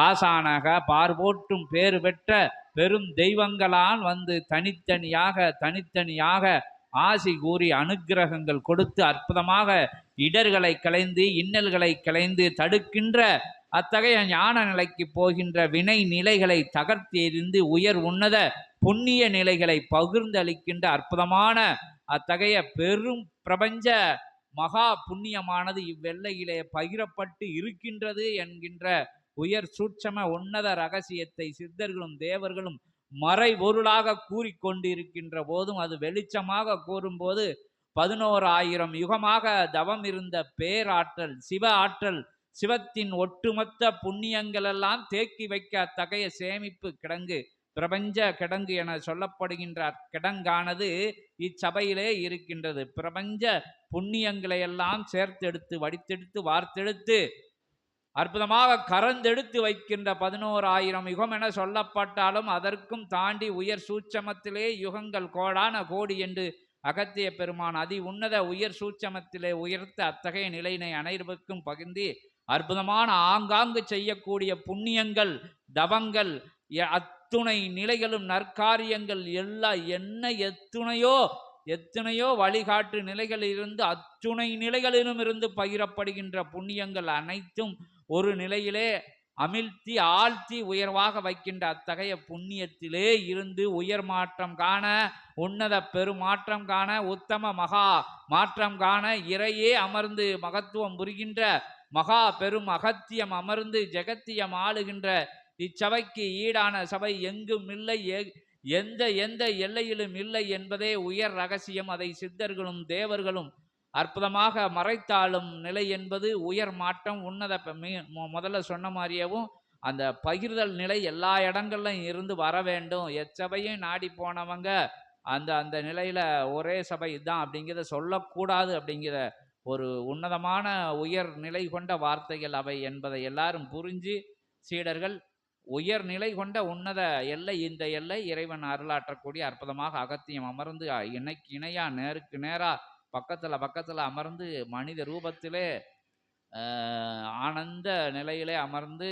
ஆசானாக பார்போட்டும் பேறு பெற்ற பெரும் தெய்வங்களால் வந்து தனித்தனியாக தனித்தனியாக ஆசி கூறி அனுக்கிரகங்கள் கொடுத்து அற்புதமாக இடர்களை களைந்து இன்னல்களை களைந்து தடுக்கின்ற அத்தகைய ஞான நிலைக்கு போகின்ற வினை நிலைகளை தகர்த்தெறிந்து உயர் உன்னத புண்ணிய நிலைகளை பகிர்ந்து அளிக்கின்ற அற்புதமான அத்தகைய பெரும் பிரபஞ்ச மகா புண்ணியமானது இவ்வெல்லையிலே பகிரப்பட்டு இருக்கின்றது என்கின்ற உயர் சூட்சம உன்னத ரகசியத்தை சித்தர்களும் தேவர்களும் மறை பொருளாக இருக்கின்ற போதும் அது வெளிச்சமாக கூறும்போது பதினோரு ஆயிரம் யுகமாக தவம் இருந்த பேராற்றல் சிவ ஆற்றல் சிவத்தின் ஒட்டுமொத்த புண்ணியங்களெல்லாம் தேக்கி வைக்க அத்தகைய சேமிப்பு கிடங்கு பிரபஞ்ச கிடங்கு என சொல்லப்படுகின்ற கிடங்கானது இச்சபையிலே இருக்கின்றது. பிரபஞ்ச புண்ணியங்களை எல்லாம் சேர்த்தெடுத்து வடித்தெடுத்து வார்த்தெடுத்து அற்புதமாக கரந்தெடுத்து வைக்கின்ற பதினோராயிரம் யுகம் என சொல்லப்பட்டாலும் அதற்கும் தாண்டி உயர் சூட்சமத்திலே யுகங்கள் கோடான கோடி என்று அகத்திய பெருமான் அதி உன்னத உயர் சூட்சமத்திலே உயர்த்த அத்தகைய நிலையினை அனைவருக்கும் பகிர்ந்து அற்புதமான ஆங்காங்கு செய்யக்கூடிய புண்ணியங்கள் தவங்கள் எ- அத்துணை நிலைகளும் நற்காரியங்கள் எல்லா என்ன எத்துணையோ எத்தனையோ வழிகாட்டு நிலைகளிலிருந்து அத்துணை நிலைகளிலும் இருந்து பகிரப்படுகின்ற புண்ணியங்கள் அனைத்தும் ஒரு நிலையிலே அமிழ்த்தி ஆழ்த்தி உயர்வாக வைக்கின்ற அத்தகைய புண்ணியத்திலே இருந்து உயர் மாற்றம் காண உன்னத பெருமாற்றம் காண உத்தம மகா மாற்றம் காண இறையே அமர்ந்து மகத்துவம் புரிகின்ற மகா பெரும் அகத்தியம் அமர்ந்து ஜெகத்தியம் ஆளுகின்ற இச்சபைக்கு ஈடான சபை எங்கும் இல்லை எ- எந்த எந்த எல்லையிலும் இல்லை என்பதே உயர் ரகசியம். அதை சித்தர்களும் தேவர்களும் அற்புதமாக மறைத்தாளும் நிலை என்பது உயர் மாற்றம் உன்னத மீ- மொ- முதல்ல சொன்ன மாதிரியேவும் அந்த பகிர்தல் நிலை எல்லா இடங்கள்லையும் இருந்து வர வேண்டும். எச்சபையும் நாடி போனவங்க அந்த அந்த நிலையில ஒரே சபை தான் அப்படிங்கிறத சொல்லக்கூடாது அப்படிங்கிற ஒரு உன்னதமான உயர் நிலை கொண்ட வார்த்தைகள் அவை என்பதை எல்லாரும் புரிஞ்சு சீடர்கள் உயர் நிலை கொண்ட உன்னத எல்லை இந்த எல்லை இறைவன் அருளாற்றக்கூடிய அற்புதமாக அகத்தியம் அமர்ந்து இணைக்கு இணையா நேருக்கு நேராக பக்கத்தில் பக்கத்தில் அமர்ந்து மனித ரூபத்திலே ஆனந்த நிலையிலே அமர்ந்து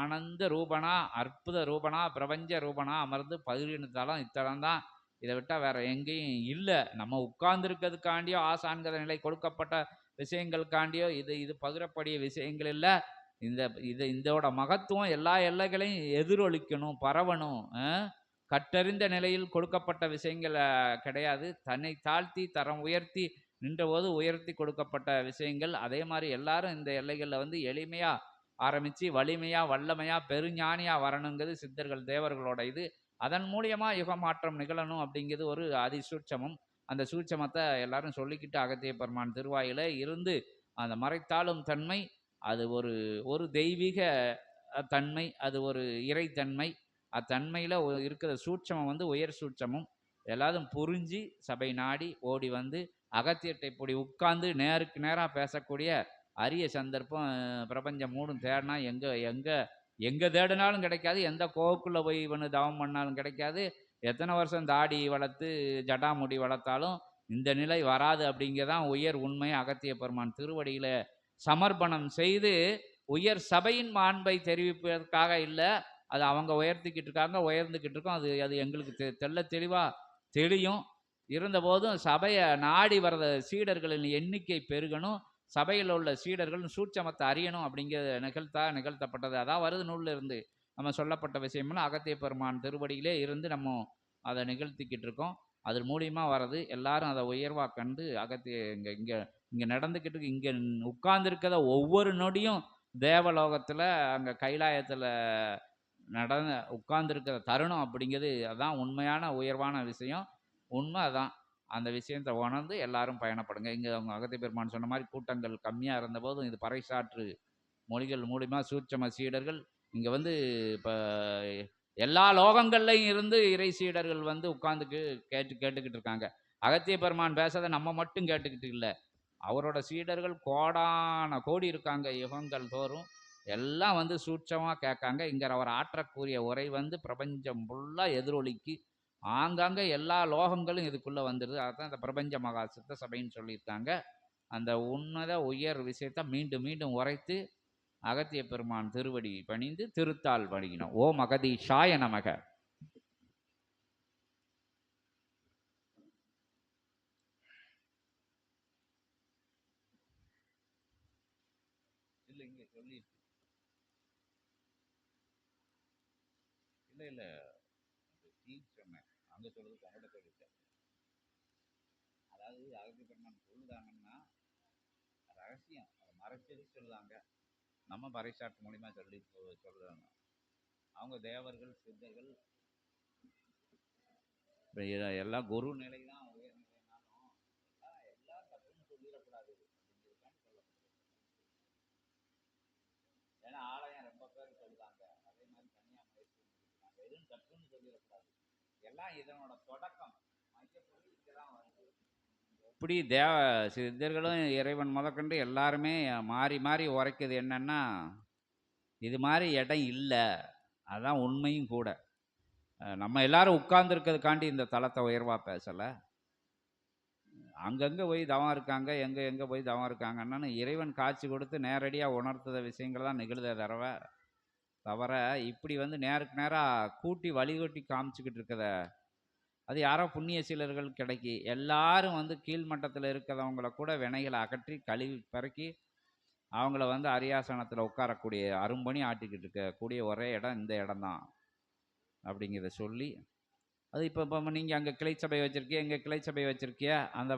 ஆனந்த ரூபனா அற்புத ரூபனா பிரபஞ்ச ரூபனா அமர்ந்து பகிர்ந்த இத்தலம் தான் இதை விட்டால் வேற எங்கேயும் இல்லை. நம்ம உட்கார்ந்துருக்கிறதுக்காண்டியோ ஆசான்கிற நிலை கொடுக்கப்பட்ட விஷயங்களுக்காண்டியோ இது இது பகிரப்படிய விஷயங்கள் இல்லை. இந்த இது இதோட மகத்துவம் எல்லா எல்லைகளையும் எதிரொலிக்கணும் பரவணும் கட்டறிந்த நிலையில் கொடுக்கப்பட்ட விஷயங்கள் கிடையாது. தன்னை தாழ்த்தி தரம் உயர்த்தி நின்றபோது உயர்த்தி கொடுக்கப்பட்ட விஷயங்கள். அதே மாதிரி எல்லாரும் இந்த எல்லைகளில் வந்து எளிமையாக ஆரம்பித்து வலிமையாக வல்லமையாக பெருஞானியாக வரணுங்கிறது சித்தர்கள் தேவர்களோட இது. அதன் மூலியமாக யுக மாற்றம் நிகழணும் அப்படிங்கிறது ஒரு அதிசூட்சமும். அந்த சூட்சமத்தை எல்லாரும் சொல்லிக்கிட்டு அகத்திய பெருமான் திருவாயில இருந்து அந்த மறைத்தாளும் தன்மை அது ஒரு ஒரு தெய்வீக தன்மை அது ஒரு இறைத்தன்மை. அத்தன்மையில் இருக்கிற சூட்சமம் வந்து உயர் சூட்சமும் எல்லாரும் புரிஞ்சு சபை நாடி ஓடி வந்து அகத்தியத்தை இப்படி உட்கார்ந்து நேருக்கு நேராக பேசக்கூடிய அரிய சந்தர்ப்பம் பிரபஞ்சம் மூடும் தேடினா எங்கே எங்கே எங்கே தேடினாலும் கிடைக்காது எந்த கோவுக்குள்ளே போய் இவனு தவம் பண்ணாலும் கிடைக்காது. எத்தனை வருஷம் தாடி வளர்த்து ஜடாமுடி வளர்த்தாலும் இந்த நிலை வராது அப்படிங்கிறதான் உயர் உண்மை. அகத்திய பெருமான் திருவடியில் சமர்ப்பணம் செய்து உயர் சபையின் மாண்பை தெரிவிப்பதற்காக இல்லை அது அவங்க உயர்த்திக்கிட்டு இருக்காங்க உயர்ந்துக்கிட்டு இருக்கோம் அது அது எங்களுக்கு தெ தெள்ள தெளிவாக தெரியும். இருந்தபோதும் சபையை நாடி வர்ற சீடர்களின் எண்ணிக்கை பெருகணும். சபையில் உள்ள சீடர்கள் சூட்சமத்தை அறியணும் அப்படிங்கிறது நிகழ்த்தா நிகழ்த்தப்பட்டது. அதான் வருது நூலில் இருந்து நம்ம சொல்லப்பட்ட விஷயமெல்லாம் அகத்திய பெருமான் திருவடியிலே இருந்து நம்ம அதை நிகழ்த்திக்கிட்டு இருக்கோம் அது மூலியமாக வர்றது எல்லாரும் அதை உயர்வாக கண்டு அகத்திய இங்கே இங்கே இங்கே நடந்துக்கிட்டு இங்கே உட்கார்ந்துருக்கிற ஒவ்வொரு நொடியும் தேவலோகத்தில் அங்கே கைலாயத்தில் நடந்த உட்கார்ந்துருக்கிற தருணம் அப்படிங்கிறது அதான் உண்மையான உயர்வான விஷயம். உண்மை அதான். அந்த விஷயத்தை உணர்ந்து எல்லாரும் பயணப்படுங்க. இங்கே அவங்க அகத்திய பெருமான் சொன்ன மாதிரி கூட்டங்கள் கம்மியாக இருந்தபோதும் இது பறைசாற்று மொழிகள் மூலிமா சூட்சம சீடர்கள் இங்கே வந்து இப்போ எல்லா லோகங்கள்லையும் இருந்து இறை சீடர்கள் வந்து உட்காந்து கேட்டு கேட்டுக்கிட்டு இருக்காங்க. அகத்திய பெருமான் பேசுறதை நம்ம மட்டும் கேட்டுக்கிட்டு இல்லை. அவரோட சீடர்கள் கோடான கோடி இருக்காங்க யுகங்கள் தோறும். எல்லாம் வந்து சூட்சமாக கேட்காங்க. இங்கே அவர் ஆற்றக்கூடிய உரை வந்து பிரபஞ்சம் ஃபுல்லாக எதிரொலிக்கு. ஆங்காங்கே எல்லா லோகங்களும் இதுக்குள்ளே வந்துடுது அதுதான் இந்த பிரபஞ்ச மகா சித்த சபைன்னு சொல்லியிருக்காங்க. அந்த உன்னத உயர் விஷயத்தை மீண்டும் மீண்டும் உரைத்து அகத்திய பெருமான் திருவடி பணிந்து திருத்தால் பணிகினோம் ஓம் அகதீஷாய நமக. இல்லை இங்கே சொல்லியிருக்கு. இல்ல சொன்னேன் அங்க சொல்றது அங்கட சொல்லிட்டேன் அதாவது அகத்திய பெருமான் சொல்லுதாங்கன்னா ரகசியம். அதை மறைச்சது சொல்லுதாங்க. நம்ம பறைசாட்டு மூலியமா சொல்லி சொ- சொல்றாங்க. அவங்க தேவர்கள் சித்தர்கள் எல்லா எல்லாம் குரு நிலை தான் எல்லாம் இதனோட தொடக்கம். மையப்பொருள் இங்கதான் வருது. இப்படி தேவ சித்தர்களும் இறைவன் முதற்கொண்டு எல்லாருமே மாறி மாறி உரைக்குது என்னன்னா இது மாதிரி இடம் இல்லை. அதான் உண்மையும் கூட. நம்ம எல்லாரும் உட்கார்ந்துருக்கிறதுக்காண்டி இந்த தளத்தை உயர்வாக பேசலை. அங்கங்கே போய் தவம் இருக்காங்க எங்கே எங்கே போய் தவம் இருக்காங்கன்னு இறைவன் காட்சி கொடுத்து நேரடியாக உணர்த்துத விஷயங்கள் தான் நிகழுதே தடவை. தவிர இப்படி வந்து நேருக்கு நேராக கூட்டி வழிகொட்டி காமிச்சிக்கிட்டு இருக்கத அது யாரோ புண்ணிய சீலர்கள் கிடைக்கி எல்லாரும் வந்து கீழ்மட்டத்தில் இருக்கிறவங்கள கூட வினைகளை அகற்றி கழுவி பிறக்கி அவங்கள வந்து அரியாசனத்தில் உட்காரக்கூடிய அரும்பணி ஆட்டிக்கிட்டு இருக்கக்கூடிய ஒரே இடம் இந்த இடம்தான் அப்படிங்கிறத சொல்லி அது இப்போ இப்போ நீங்கள் அங்கே கிளைச்சபை வச்சுருக்கிய கிளை சபை வச்சுருக்கிய அந்த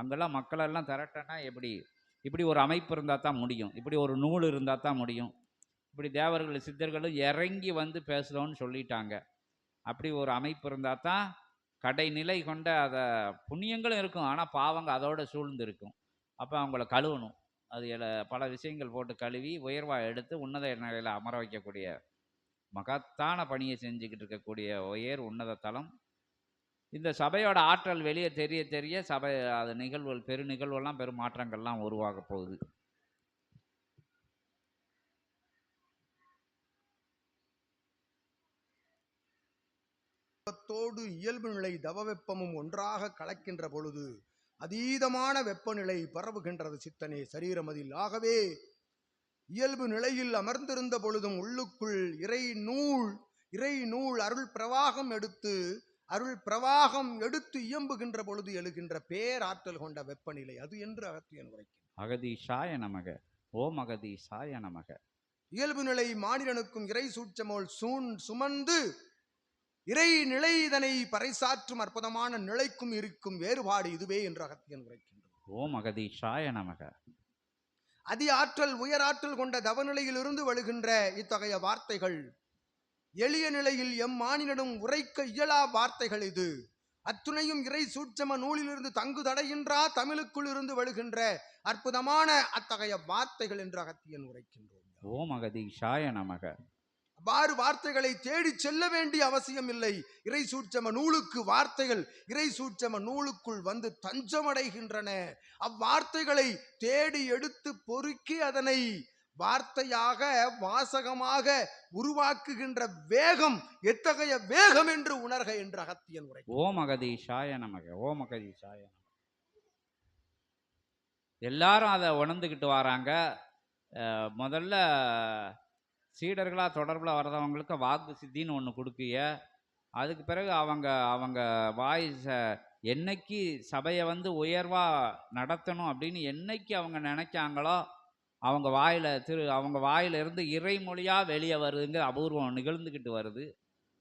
அங்கெல்லாம் மக்களெல்லாம் திரட்டனா எப்படி? இப்படி ஒரு அமைப்பு இருந்தால் தான் முடியும். இப்படி ஒரு நூல் இருந்தால் தான் முடியும். இப்படி தேவர்கள் சித்தர்களும் இறங்கி வந்து பேசுகிறோன்னு சொல்லிட்டாங்க. அப்படி ஒரு அமைப்பு இருந்தால் தான் கடைநிலை கொண்ட அதை புண்ணியங்களும் இருக்கும். ஆனால் பாவங்க அதோட சூழ்ந்து இருக்கும். அப்போ அவங்கள கழுவணும். அது பல விஷயங்கள் போட்டு கழுவி உயர்வாக எடுத்து உன்னத நிலையில் அமர வைக்கக்கூடிய மகத்தான பணியை செஞ்சுக்கிட்டு இருக்கக்கூடிய உயர் உன்னத தலம். இந்த சபையோட ஆற்றல் வெளியே தெரிய தெரிய சபை அது நிகழ்வுகள் பெரு நிகழ்வுகள்லாம் பெரும் மாற்றங்கள்லாம் உருவாக போகுது. வெப்பத்தோடு இயல்பு நிலை தவவெப்பமும் ஒன்றாக கலக்கின்ற பொழுது அதீதமான வெப்பநிலை பரவுகின்றது சித்தனே. சரீரமதில் ஆகவே இயல்பு நிலையில் அமர்ந்திருந்த பொழுதும் உள்ளுக்குள் இறை நூல் இறை நூல் அருள் பிரவாகம் எடுத்து அருள் பிரவாகம் எடுத்து இயம்புகின்ற பொழுது எழுகின்ற பேராற்றல் கொண்ட வெப்பநிலை. அது என்று அகத்தியன் உரைக்கும் அகதீஷாய நமக. ஓம் அகதீஷாய நமக. இயல்பு நிலை மானிடனுக்கும் இறை சூட்சமோல் சூன் சுமந்து இறை நிலை இதனை பறைசாற்றும் அற்புதமான நிலைக்கும் இருக்கும் வேறுபாடு இதுவே என்று அகத்தியன் உரைக்கின்றது ஓம் அகதீஷாய நமக. அதி ஆற்றல் உயராற்றல் கொண்ட தவநிலையிலிருந்து வழுகின்ற இத்தகைய வார்த்தைகள் எளிய நிலையில் எம் மானிடனும் உரைக்க இயலா வார்த்தைகள் இது. அத்துணையும் இறை சூட்சம நூலிலிருந்து தங்கு தடைகின்றா தமிழுக்குள் இருந்து வழுகின்ற அற்புதமான அத்தகைய வார்த்தைகள் என்று அகத்தியன் உரைக்கின்றோம். ஓம் அகதீஷாய நமக. அவ்வாறு வார்த்தைகளை தேடி செல்ல வேண்டிய அவசியம் இல்லை. இறை சூட்சம நூலுக்கு வார்த்தைகள் இறை சூட்சம நூலுக்குள் வந்து தஞ்சமடைகின்றன. அவ்வார்த்தைகளை தேடி எடுத்து பொறுக்கி அதனை வார்த்தையாக வாசகமாக உருவாக்குகின்ற வேகம் எத்தகைய வேகம் என்று உணர்க என்று அகத்தியன் உரை ஓம் அகதீஷாய நமக ஓம் அகதீஷாய எல்லாரும் அதை உணர்ந்துக்கிட்டு வராங்க. முதல்ல சீடர்களாக தொடர்பில் வர்றவங்களுக்கு வாக்கு சித்தின்னு ஒன்று கொடுக்கிய அதுக்கு பிறகு அவங்க அவங்க வாய் ச- என்னைக்கு சபையை வந்து உயர்வாக நடத்தணும் அப்படின்னு என்னைக்கு அவங்க நினைக்காங்களோ அவங்க வாயில் திரு அவங்க வாயிலிருந்து இறைமொழியாக வெளியே வருதுங்க அபூர்வம் நிகழ்ந்துக்கிட்டு வருது.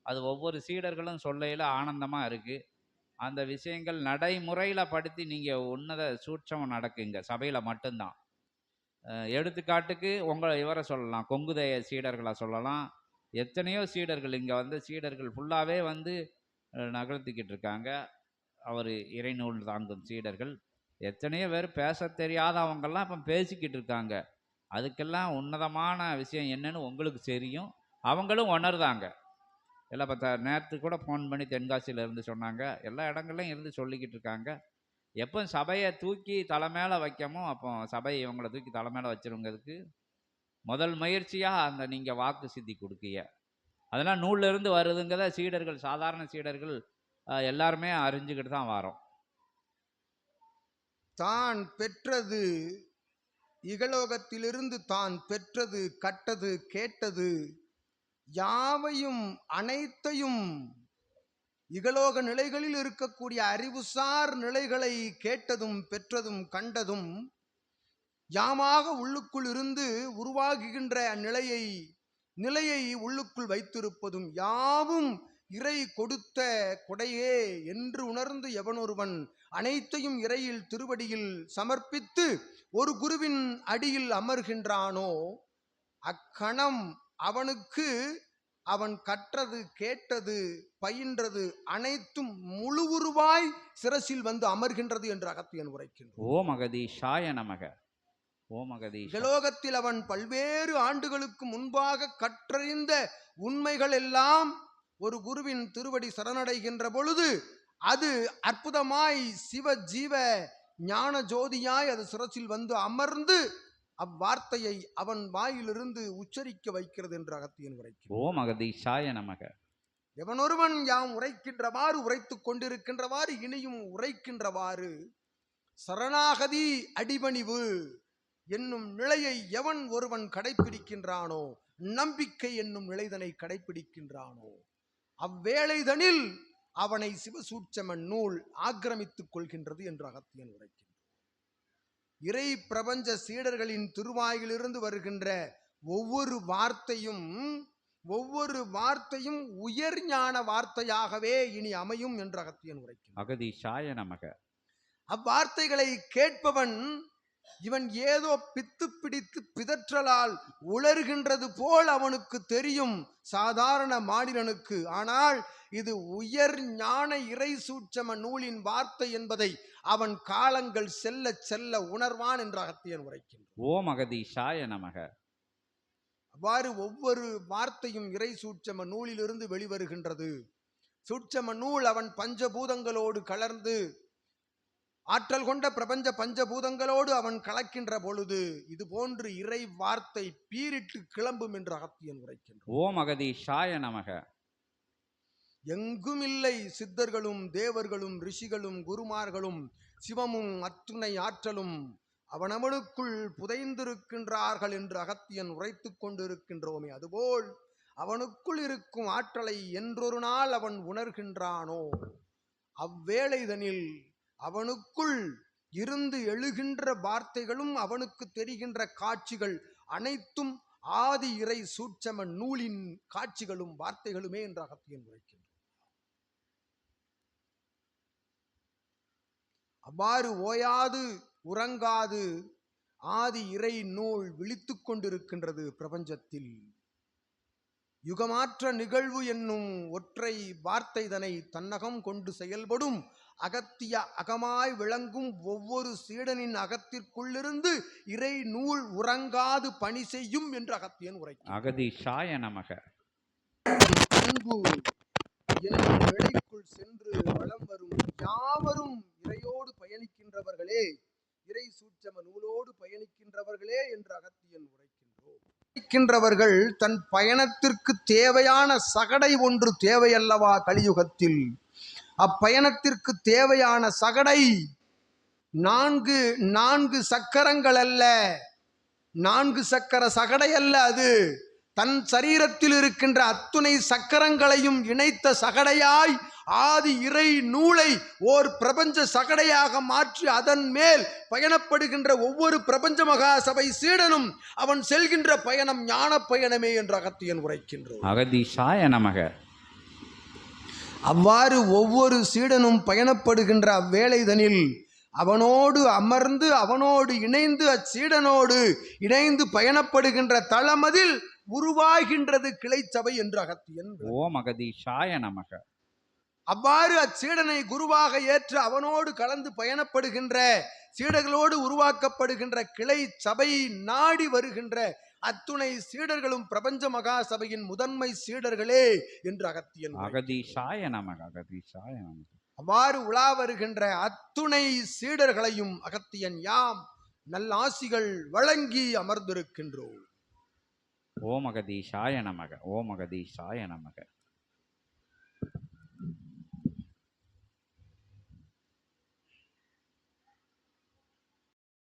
அது ஒவ்வொரு சீடர்களும் சொல்லையில் ஆனந்தமாக இருக்குது அந்த விஷயங்கள் நடைமுறையில் படுத்தி நீங்கள் உன்னத சூட்சமம் நடக்குங்க. சபையில் மட்டும்தான். எடுத்துக்காட்டுக்கு உங்களை இவரை சொல்லலாம். கொங்குதய சீடர்களை சொல்லலாம். எத்தனையோ சீடர்கள் இங்கே வந்து சீடர்கள் ஃபுல்லாகவே வந்து நகர்த்திக்கிட்டு இருக்காங்க. அவர் இறைநூல் தாங்கும் சீடர்கள். எத்தனையோ பேர் பேச தெரியாதவங்கெல்லாம் இப்போ பேசிக்கிட்டு இருக்காங்க. அதுக்கெல்லாம் உன்னதமான விஷயம் என்னன்னு உங்களுக்கு தெரியும். அவங்களும் உணர்தாங்க எல்லாம் பார்த்தா நேற்று கூட ஃபோன் பண்ணி தென்காசியில் இருந்து சொன்னாங்க. எல்லா இடங்கள்லையும் இருந்து சொல்லிக்கிட்டு இருக்காங்க. எப்போ சபையை தூக்கி தலை மேலே வைக்கமோ அப்போ சபையை இவங்களை தூக்கி தலை மேலே வச்சிருங்கிறதுக்கு முதல் முயற்சியாக அந்த நீங்கள் வாக்கு சித்தி கொடுக்கீங்க. அதெல்லாம் நூல்லேருந்து வருதுங்கிறத சீடர்கள் சாதாரண சீடர்கள் எல்லாருமே அறிஞ்சுக்கிட்டு தான் வரோம். தான் பெற்றது இகலோகத்திலிருந்து தான் பெற்றது கட்டது கேட்டது யாவையும் அனைத்தையும் இகலோக நிலைகளில் இருக்கக்கூடிய அறிவுசார் நிலைகளை கேட்டதும் பெற்றதும் கண்டதும் யாமாக உள்ளுக்குள் இருந்து உருவாகுகின்ற நிலையை நிலையை உள்ளுக்குள் வைத்திருப்பதும் யாவும் இறை கொடுத்த கொடையே என்று உணர்ந்து எவனொருவன் அனைத்தையும் இறையில் திருவடியில் சமர்ப்பித்து ஒரு குருவின் அடியில் அமர்கின்றானோ அக்கணம் அவனுக்கு அவன் கற்றது கேட்டது பயின்றது அனைத்தும் முழு உருவாய் சிரசில் வந்து அமர்கின்றது என்று அகத்தியன் உரைக்கின்றான். ஓம் அகதீஷாய நமக. ஓம் அகதீஷ அவன் பல்வேறு ஆண்டுகளுக்கு முன்பாக கற்றறிந்த உண்மைகள் எல்லாம் ஒரு குருவின் திருவடி சரணடைகின்ற பொழுது அது அற்புதமாய் சிவ ஜீவ ஞான ஜோதியாய் அது சிரசில் வந்து அமர்ந்து அவ்வார்த்தையை அவன் வாயிலிருந்து உச்சரிக்க வைக்கிறது என்று அகத்தியன் உரைக்கிறான். ஓம் அகதீஷாய நமக. எவனொருவன் யாம் உரைக்கின்றவாறு உரைத்துக் கொண்டிருக்கின்றவாறு இனியும் உரைக்கின்றவாறு சரணாகதி அடிபணிவு என்னும் நிலையை எவன் ஒருவன் கடைப்பிடிக்கின்றானோ நம்பிக்கை என்னும் நிலைதனை கடைப்பிடிக்கின்றானோ அவ்வேளைதனில் அவனை சிவசூட்சம நூல் ஆக்கிரமித்துக் கொள்கின்றது என்று அகத்தியன் உரைக்கின்றான் இறை பிரபஞ்ச சீடர்களின் திருவாயிலிருந்து வருகின்ற ஒவ்வொரு வார்த்தையும் ஒவ்வொரு வார்த்தையும் உயர் ஞான வார்த்தையாகவே இனி அமையும் என்று அகத்தியன் உரைக்கின்றான் அகதீஷாய நமக. அவ்வார்த்தைகளை கேட்பவன் இவன் ஏதோ பித்து பிடித்து பிதற்றலால் உளறுகின்றது போல் அவனுக்கு தெரியும் சாதாரண மாநிலனுக்கு ஆனால் இது உயர் ஞான இறை சூட்சம நூலின் வார்த்தை என்பதை அவன் காலங்கள் செல்ல செல்ல உணர்வான் என்று அகத்தியன் உரைக்கின்றான் ஓம் அகதீஷாய நமக. அவ்வாறு ஒவ்வொரு வார்த்தையும் இறை சூட்சம நூலிலிருந்து வெளிவருகின்றது. சூட்சம நூல் அவன் பஞ்சபூதங்களோடு கலர்ந்து ஆற்றல் கொண்ட பிரபஞ்ச பஞ்சபூதங்களோடு அவன் கலக்கின்ற பொழுது இது போன்று இறை வார்த்தை பீரிட்டு கிளம்பும் என்று அகத்தியன் உரைக்கின்றான் ஓம் அகதீஷாய நமக. எங்கும் இல்லை சித்தர்களும் தேவர்களும் ரிஷிகளும் குருமார்களும் சிவமும் அத்துணை ஆற்றலும் அவனவனுக்குள் புதைந்திருக்கின்றார்கள் என்று அகத்தியன் உரைத்து கொண்டிருக்கின்றோமே அதுபோல் அவனுக்குள் இருக்கும் ஆற்றலை என்றொரு நாள் அவன் உணர்கின்றானோ? அவ்வேளைதனில் அவனுக்குள் இருந்து எழுகின்ற வார்த்தைகளும் அவனுக்கு தெரிகின்ற காட்சிகள் அனைத்தும் ஆதி இறை சூட்சம நூலின் காட்சிகளும் வார்த்தைகளுமே என்று அகத்தியன் உரைக்கிறான். அவ்வாறு ஓயாது உறங்காது. ஆதி இறை நூல் விழித்துக் கொண்டிருக்கின்றது பிரபஞ்சத்தில். யுகமாற்ற நிகழ்வு என்னும் ஒற்றை வார்த்தைதனை தன்னகம் கொண்டு செயல்படும் அகத்திய அகமாய் விளங்கும் ஒவ்வொரு சீடனின் அகத்திற்குள்ளிருந்து இறை நூல் உறங்காது பணி செய்யும் என்று அகத்தியன் நமக. அன்பு என்னும் நிலைக்குள் சென்று வலம் வரும் யாவரும் இறையோடு பயணிக்கின்றவர்களே இறை சூட்சம நூலோடு பயணிக்கின்றவர்களே என்று அகத்தியன் உரைக்கின்றோம். பயணிக்கின்றவர்கள் தன் பயணத்திற்கு தேவையான சகடை ஒன்று தேவையல்லவா கலியுகத்தில்? அப்பயணத்திற்கு தேவையான சகடை நான்கு நான்கு சக்கரங்கள் அல்ல. நான்கு சக்கர சகடை அல்ல அது. தன் சரீரத்தில் இருக்கின்ற அத்துணை சக்கரங்களையும் இணைத்த சகடையாய் ஆதி இறை நூலை ஓர் பிரபஞ்ச சகடையாக மாற்றி அதன் மேல் பயணப்படுகின்ற ஒவ்வொரு பிரபஞ்ச மகா சபை சீடனும் அவன் செல்கின்ற பயணம் ஞான பயணமே என்று அகத்தியன் உரைக்கின்றோம் அகதீஷாய நமக. அவ்வாறு ஒவ்வொரு சீடனும் பயணப்படுகின்ற அவ்வேளைதனில் அவனோடு அமர்ந்து அவனோடு இணைந்து அச்சீடனோடு இணைந்து பயணப்படுகின்ற தளமதில் உருவாகின்றது கிளைச்சபை என்று அகத்தியன் ஓம் அகதீஷாய நமக. அவ்வாறு அச்சீடனை குருவாக ஏற்று அவனோடு கலந்து பயணப்படுகின்ற சீடர்களோடு உருவாக்கப்படுகின்ற கிளை சபை நாடி வருகின்ற அத்துணை சீடர்களும் பிரபஞ்ச மகா சபையின் முதன்மை சீடர்களே என்று அகத்தியன் அகதீஷாய நமக அகதீஷாய நமக. அவ்வாறு உலா வருகின்ற அத்துணை சீடர்களையும் அகத்தியன் யாம் நல்லாசிகள் வழங்கி அமர்ந்திருக்கின்றோம். ஓமகதீஷாய நமக ஓமகதீஷாய நமக.